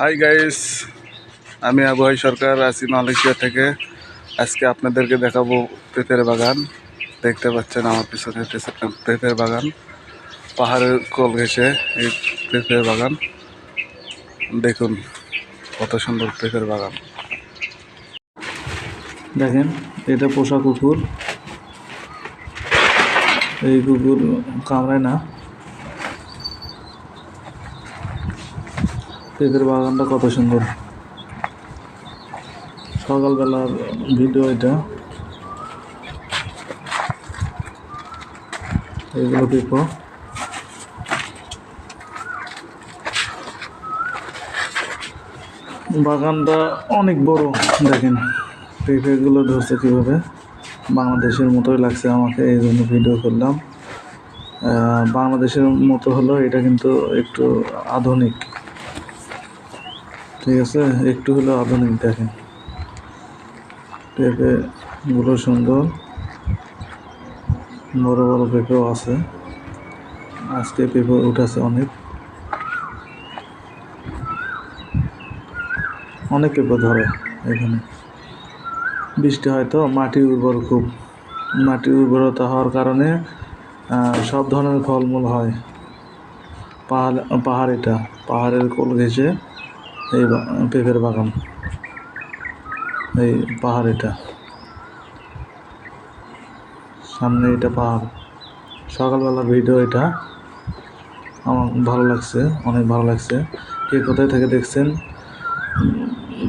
Hi guys আমি আবহাই সরকার, আছি Malaysia থেকে। আজকে আপনাদেরকে দেখাবো পেঁপের বাগান। দেখতে পাচ্ছেন আমার পিছনে পেঁপের বাগান। পাহাড়ের কোল ঘেসে এই পেঁপের বাগান। দেখুন কত সুন্দর পেঁপের বাগান। দেখেন, এটা পোষা কুকুর। এই কুকুর কামড়ায় না। পেঁপের বাগানটা কত সুন্দর। সকালবেলার ভিডিও এটা। এগুলো পেঁপো। বাগানটা অনেক বড়, দেখেন। পেঁপেগুলো ধরছে কীভাবে। বাংলাদেশের মতোই লাগছে আমাকে, এই জন্য ভিডিও করলাম। বাংলাদেশের মতো হলো এটা কিন্তু একটু আধুনিক। ঠিক আছে? একটু হলো আধুনিক দেখেন। পেঁপে পেঁপেগুলো সুন্দর। বড় বড় পেঁপেও আছে। আজকে পেঁপে উঠেছে অনেক। অনেক পেঁপে ধরে এখানে। বৃষ্টি হয় তো, মাটি উর্বর খুব। মাটি উর্বরতা হওয়ার কারণে সব ধরনের ফলমূল হয়। পাহাড় পাহাড় এটা, পাহাড়ের কোল ঘেঁষে। এই পেঁপের বাগান। এই পাহাড় এটা। সামনে এটা পাহাড়। সকালবেলা ভিডিও এটা। আমার ভালো লাগছে, অনেক ভালো লাগছে। কে কোথায় থেকে দেখছেন,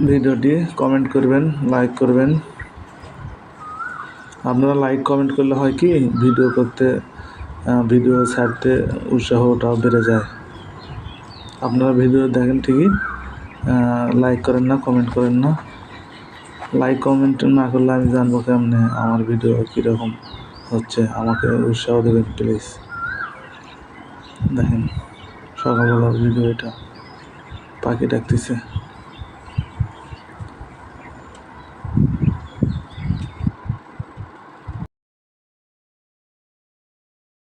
ভিডিওটি কমেন্ট করবেন লাইক করবেন। আপনারা লাইক কমেন্ট করলে হয় কি, ভিডিও করতে ভিডিও ছাড়তে উৎসাহটাও বেড়ে যায়। আপনারা ভিডিও দেখেন ঠিকই। লাইক করেন না কমেন্ট করেন না। লাইক কমেন্ট না করলে আমি জানব কেমনে আমার ভিডিও কীরকম হচ্ছে। আমাকে উৎসাহ দেবেন প্লিজ দেখেন, সকালবেলার ভিডিও এটা। পাখি ডাকতেছে।